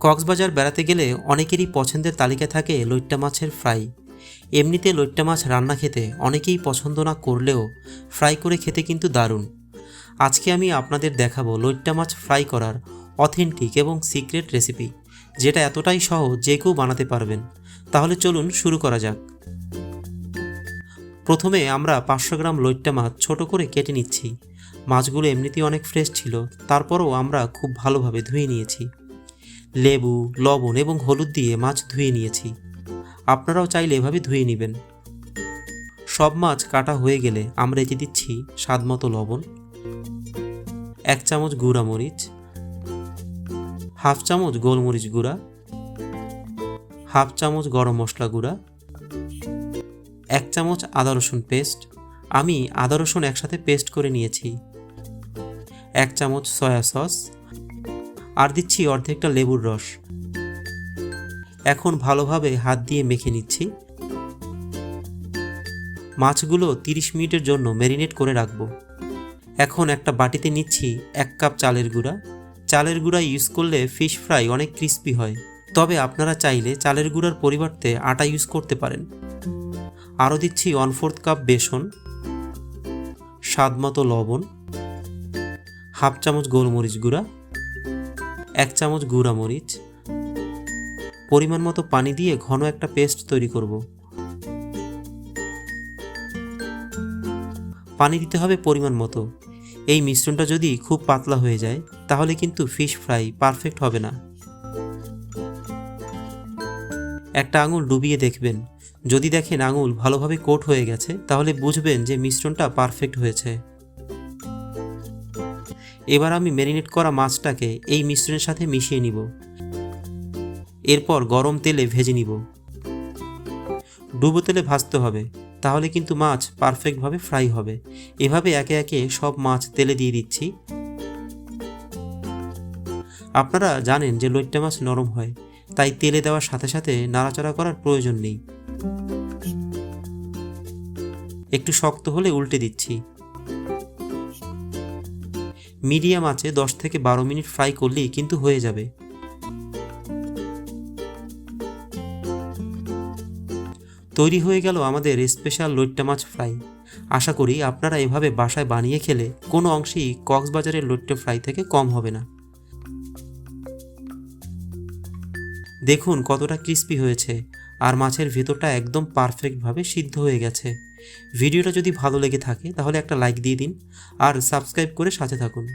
কক্সবাজার বেড়াতে গেলে অনেকেরই পছন্দের তালিকায় থাকে লইট্টা মাছের ফ্রাই। এমনিতে লইট্টা মাছ রান্না খেতে অনেকেই পছন্দ না করলেও ফ্রাই করে খেতে কিন্তু দারুণ। আজকে আমি আপনাদের দেখাবো লইট্টা মাছ ফ্রাই করার অথেন্টিক এবং সিক্রেট রেসিপি, যেটা এতটাই সহজ যে কেউ বানাতে পারবেন। তাহলে চলুন শুরু করা যাক। প্রথমে আমরা পাঁচশো গ্রাম লইট্টা মাছ ছোট করে কেটে নিচ্ছি। মাছগুলো এমনিতেই অনেক ফ্রেশ ছিল, তারপরও আমরা খুব ভালোভাবে ধুয়ে নিয়েছি। লেবু, লবণ এবং হলুদ দিয়ে মাছ ধুয়ে নিয়েছি। আপনারাও চাইলে এভাবে ধুয়ে নেবেন। সব মাছ কাটা হয়ে গেলে আমরা এতে দিচ্ছি স্বাদ মতো লবণ, এক চামচ গুঁড়া মরিচ, হাফ চামচ গোলমরিচ গুঁড়া, হাফ চামচ গরম মশলা গুঁড়া, এক চামচ আদা রসুন পেস্ট। আমি আদা রসুন একসাথে পেস্ট করে নিয়েছি। এক চামচ সয়া সস আর দিচ্ছি অর্ধেকটা লেবুর রস। এখন ভালোভাবে হাত দিয়ে মেখে নিচ্ছি। মাছগুলো 30 মিনিটের জন্য ম্যারিনেট করে রাখব। এখন একটা বাটিতে নিচ্ছি এক কাপ চালের গুঁড়া। চালের গুঁড়া ইউজ করলে ফিশ ফ্রাই অনেক ক্রিস্পি হয়। তবে আপনারা চাইলে চালের গুঁড়ার পরিবর্তে আটা ইউজ করতে পারেন। আরও দিচ্ছি ওয়ান ফোর্থ কাপ বেসন। স্বাদ মতো লবণ। হাফ চামচ গোলমরিচ গুঁড়া। এক চামচ গুঁড়া মরিচ, পরিমাণ মতো পানি দিয়ে ঘন একটা পেস্ট তৈরি করব। পানি দিতে হবে পরিমাণ মতো। এই মিশ্রণটা যদি খুব পাতলা হয়ে যায়, তাহলে কিন্তু ফিশ ফ্রাই পারফেক্ট হবে না। একটা আঙুল ডুবিয়ে দেখবেন। যদি দেখেন আঙুল ভালোভাবে কোট হয়ে গেছে, তাহলে বুঝবেন যে মিশ্রণটা পারফেক্ট হয়েছে। এবার আমি ম্যারিনেট করা মাছটাকে এই মিশ্রণের সাথে মিশিয়ে নিব। এরপর গরম তেলে ভেজে নিব। ডুবো তেলে ভাজতে হবে, তাহলে কিন্তু মাছ পারফেক্টভাবে ফ্রাই হবে। এভাবে একে একে সব মাছ তেলে দিয়ে দিচ্ছি। আপনারা জানেন যে লইট্টা মাছ নরম হয়, তাই তেলে দেওয়ার সাথে সাথে নাড়াচাড়া করার প্রয়োজন নেই। একটু শক্ত হলে উল্টে দিচ্ছি। মিডিয়াম আছে, দশ থেকে বারো মিনিট ফ্রাই করলেই কিন্তু হয়ে যাবে। তৈরি হয়ে গেল আমাদের স্পেশাল লইট্টা মাছ ফ্রাই। আশা করি আপনারা এভাবে বাসায় বানিয়ে খেলে কোনো অংশেই কক্সবাজারের লইট্টা ফ্রাই থেকে কম হবে না। দেখুন কতটা ক্রিস্পি হয়েছে। আর মাছের ভেতরটা একদম পারফেক্টভাবে সিদ্ধ হয়ে গেছে। ভিডিওটা যদি ভালো লেগে থাকে, তাহলে একটা লাইক দিয়ে দিন আর সাবস্ক্রাইব করে সাথে থাকুন।